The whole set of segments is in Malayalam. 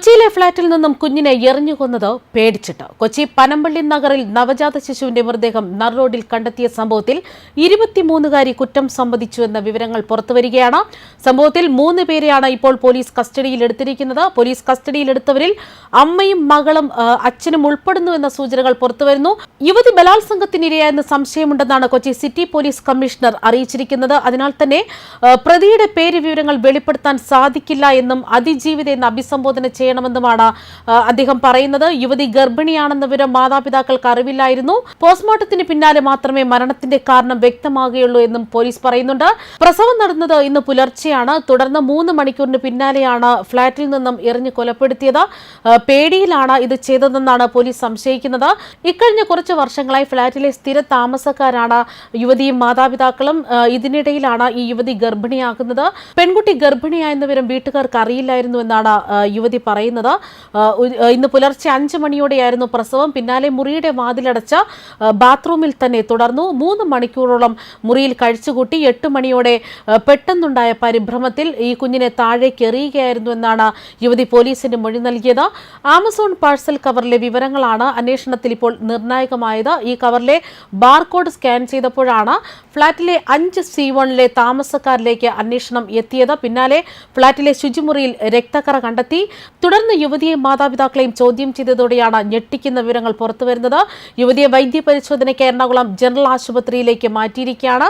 കൊച്ചിയിലെ ഫ്ളാറ്റിൽ നിന്നും കുഞ്ഞിനെ എറിഞ്ഞുകൊന്നത് പേടിച്ചിട്ട്. കൊച്ചി പനമ്പള്ളി നഗറിൽ നവജാത ശിശുവിന്റെ മൃതദേഹം നർറോഡിൽ കണ്ടെത്തിയ സംഭവത്തിൽ ഇരുപത്തിമൂന്നുകാരി കുറ്റം സമ്മതിച്ചു എന്ന വിവരങ്ങൾ പുറത്തുവരികയാണ്. സംഭവത്തിൽ മൂന്ന് പേരെയാണ് ഇപ്പോൾ പോലീസ് കസ്റ്റഡിയിൽ എടുത്തിരിക്കുന്നത്. പോലീസ് കസ്റ്റഡിയിലെടുത്തവരിൽ അമ്മയും മകളും അച്ഛനും ഉൾപ്പെടുന്നു എന്ന സൂചനകൾ പുറത്തുവരുന്നു. യുവതി ബലാത്സംഗത്തിനിരയായെന്ന് സംശയമുണ്ടെന്നാണ് കൊച്ചി സിറ്റി പോലീസ് കമ്മീഷണർ അറിയിച്ചിരിക്കുന്നത്. അതിനാൽ തന്നെ പ്രതിയുടെ പേര് വിവരങ്ങൾ വെളിപ്പെടുത്താൻ സാധിക്കില്ല എന്നും അതിജീവിത എന്ന് അഭിസംബോധന ചെയ്യണമെന്നുമാണ് അദ്ദേഹം പറയുന്നത്. യുവതി ഗർഭിണിയാണെന്ന വിവരം മാതാപിതാക്കൾക്ക് അറിവില്ലായിരുന്നു. പോസ്റ്റ്മോർട്ടത്തിന് പിന്നാലെ മാത്രമേ മരണത്തിന്റെ കാരണം വ്യക്തമാകുകയുള്ളൂ എന്നും പോലീസ് പറയുന്നുണ്ട്. പ്രസവം നടന്നത് ഇന്ന് പുലർച്ചെയാണ്. തുടർന്ന് മൂന്ന് മണിക്കൂറിന് പിന്നാലെയാണ് ഫ്ളാറ്റിൽ നിന്നും എറിഞ്ഞ് കൊലപ്പെടുത്തിയത്. പേടിയിലാണ് ഇത് ചെയ്തതെന്നാണ് പോലീസ് സംശയിക്കുന്നത്. ഇക്കഴിഞ്ഞ കുറച്ച് വർഷങ്ങളായി ഫ്ളാറ്റിലെ സ്ഥിര താമസക്കാരാണ് യുവതിയും മാതാപിതാക്കളും. ഇതിനിടയിലാണ് ഈ യുവതി ഗർഭിണിയാകുന്നത്. പെൺകുട്ടി ഗർഭിണിയായെന്ന വിവരം വീട്ടുകാർക്ക് അറിയില്ലായിരുന്നു എന്നാണ് യുവതി പറയുന്നത്. ഒരു- ഇന്ന് പുലർച്ചെ അഞ്ച് മണിയോടെയായിരുന്നു പ്രസവം. പിന്നാലെ മുറിയുടെ വാതിലടച്ച ബാത്റൂമിൽ തന്നെ തുടർന്നു. മൂന്ന് മണിക്കൂറോളം മുറിയിൽ കഴിച്ചുകൂട്ടി എട്ട് മണിയോടെ പെട്ടെന്നുണ്ടായ പരിഭ്രമത്തിൽ ഈ കുഞ്ഞിനെ താഴേക്ക് എറിയുകയായിരുന്നു എന്നാണ് യുവതി പോലീസിന് മൊഴി നൽകിയത്. ആമസോൺ പാഴ്സൽ കവറിലെ വിവരങ്ങളാണ് അന്വേഷണത്തിൽ ഇപ്പോൾ നിർണായകമായത്. ഈ കവറിലെ ബാർകോഡ് സ്കാൻ ചെയ്തപ്പോഴാണ് ഫ്ളാറ്റിലെ അഞ്ച് സി വണിലെ താമസക്കാരിലേക്ക് അന്വേഷണം എത്തിയത്. പിന്നാലെ ഫ്ളാറ്റിലെ ശുചിമുറിയിൽ രക്തക്കറ കണ്ടെത്തി. തുടർന്ന് യുവതിയെയും മാതാപിതാക്കളെയും ചോദ്യം ചെയ്തതോടെയാണ് ഞെട്ടിക്കുന്ന വിവരങ്ങൾ പുറത്തുവരുന്നത്. യുവതിയെ വൈദ്യപരിശോധനയ്ക്ക് എറണാകുളം ജനറൽ ആശുപത്രിയിലേക്ക് മാറ്റിയിരിക്കുകയാണ്.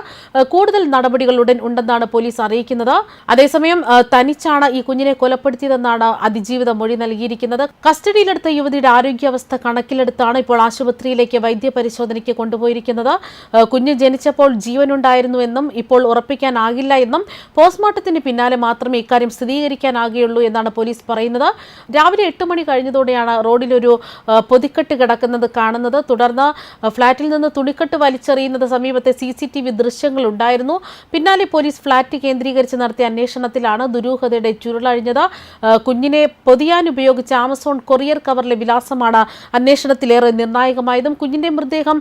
കൂടുതൽ നടപടികൾ ഉടൻ ഉണ്ടെന്നാണ് പോലീസ് അറിയിക്കുന്നത്. അതേസമയം തനിച്ചാണ് ഈ കുഞ്ഞിനെ കൊലപ്പെടുത്തിയതെന്നാണ് അതിജീവിത മൊഴി നൽകിയിരിക്കുന്നത്. കസ്റ്റഡിയിലെടുത്ത യുവതിയുടെ ആരോഗ്യാവസ്ഥ കണക്കിലെടുത്താണ് ഇപ്പോൾ ആശുപത്രിയിലേക്ക് വൈദ്യപരിശോധനയ്ക്ക് കൊണ്ടുപോയിരിക്കുന്നത്. കുഞ്ഞ് ജനിച്ചപ്പോൾ ജീവനുണ്ടായിരുന്നുവെന്നും ഇപ്പോൾ ഉറപ്പിക്കാനാകില്ല എന്നും പോസ്റ്റ്മോർട്ടത്തിന് പിന്നാലെ മാത്രമേ ഇക്കാര്യം സ്ഥിരീകരിക്കാനാകുകയുള്ളൂ എന്നാണ് പോലീസ് പറയുന്നത്. രാവിലെ എട്ട് മണി കഴിഞ്ഞതോടെയാണ് റോഡിലൊരു പൊതിക്കെട്ട് കിടക്കുന്നത് കാണുന്നത്. തുടർന്ന് ഫ്ളാറ്റിൽ നിന്ന് തുണിക്കെട്ട് വലിച്ചെറിയുന്നത് സമീപത്തെ സി സി ടി വി ദൃശ്യങ്ങൾ ഉണ്ടായിരുന്നു പിന്നാലെ പോലീസ് ഫ്ളാറ്റ് കേന്ദ്രീകരിച്ച് നടത്തിയ അന്വേഷണത്തിലാണ് ദുരൂഹതയുടെ ചുരുളഴിഞ്ഞത്. കുഞ്ഞിനെ പൊതിയാൻ ഉപയോഗിച്ച ആമസോൺ കൊറിയർ കവറിലെ വിലാസമാണ് അന്വേഷണത്തിലേറെ നിർണായകമായതും കുഞ്ഞിന്റെ മൃതദേഹം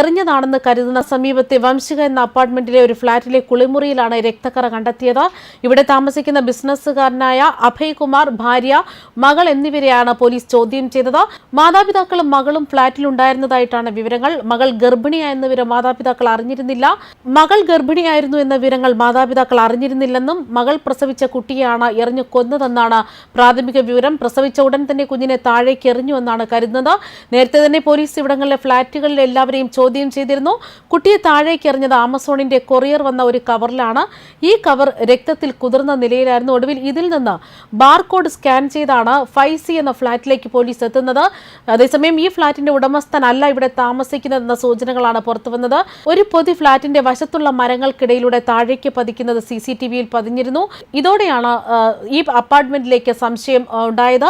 എറിഞ്ഞതാണെന്ന് കരുതുന്ന സമീപത്തെ വംശിക എന്ന അപ്പാർട്ട്മെന്റിലെ ഒരു ഫ്ളാറ്റിലെ കുളിമുറിയിലാണ് രക്തക്കറ കണ്ടെത്തിയത്. ഇവിടെ താമസിക്കുന്ന ബിസിനസ്സുകാരനായ അഭയ്കുമാർ ഭാര്യ മകൾ എന്നിവരെയാണ് പോലീസ് ചോദ്യം ചെയ്തത്. മാതാപിതാക്കളും മകളും ഫ്ളാറ്റിൽ ഉണ്ടായിരുന്നതായിട്ടാണ് വിവരങ്ങൾ. മകൾ ഗർഭിണിയായെന്ന വിവരം മാതാപിതാക്കൾ അറിഞ്ഞിരുന്നില്ല. മകൾ ഗർഭിണിയായിരുന്നു എന്ന വിവരങ്ങൾ മാതാപിതാക്കൾ അറിഞ്ഞിരുന്നില്ലെന്നും മകൾ പ്രസവിച്ച കുട്ടിയാണ് എറിഞ്ഞു കൊന്നതെന്നാണ് പ്രാഥമിക വിവരം. പ്രസവിച്ച ഉടൻ തന്നെ കുഞ്ഞിനെ താഴേക്ക് എറിഞ്ഞു എന്നാണ് കരുതുന്നത്. നേരത്തെ തന്നെ പോലീസ് ഇവിടങ്ങളിലെ ഫ്ളാറ്റുകളിലെ എല്ലാവരെയും ചോദ്യം ചെയ്തിരുന്നു. കുട്ടിയെ താഴേക്ക് എറിഞ്ഞത് ആമസോണിന്റെ കൊറിയർ വന്ന ഒരു കവറിലാണ്. ഈ കവർ രക്തത്തിൽ കുതിർന്ന നിലയിലായിരുന്നു. ഒടുവിൽ ഇതിൽ നിന്ന് ബാർകോഡ് സ്കാൻ ചെയ്താണ് ഫൈസി എന്ന ഫ്ളാറ്റിലേക്ക് പോലീസ് എത്തുന്നത്. അതേസമയം ഈ ഫ്ളാറ്റിന്റെ ഉടമസ്ഥനല്ല ഇവിടെ താമസിക്കുന്നതെന്ന സൂചനകളാണ് പുറത്തുവന്നത്. ഒരു പൊതി ഫ്ളാറ്റിന്റെ വശത്തുള്ള മരങ്ങൾക്കിടയിലൂടെ താഴേക്ക് പതിക്കുന്നത് സി സി ടി വിയിൽ പതിഞ്ഞിരുന്നു. ഇതോടെയാണ് ഈ അപ്പാർട്ട്മെന്റിലേക്ക് സംശയം ഉണ്ടായത്.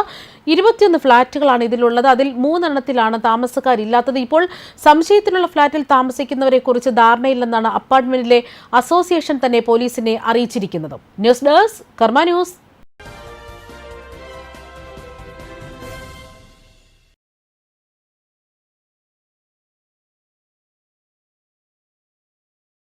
ഇരുപത്തിയൊന്ന് ഫ്ളാറ്റുകളാണ് ഇതിലുള്ളത്. അതിൽ മൂന്നെണ്ണത്തിലാണ് താമസക്കാരില്ലാത്തത്. ഇപ്പോൾ സംശയത്തിനുള്ള ഫ്ളാറ്റിൽ താമസിക്കുന്നവരെ കുറിച്ച് ധാരണയില്ലെന്നാണ് അപ്പാർട്ട്മെന്റിലെ അസോസിയേഷൻ തന്നെ പോലീസിനെ അറിയിച്ചിരിക്കുന്നത്. News desk Karma news.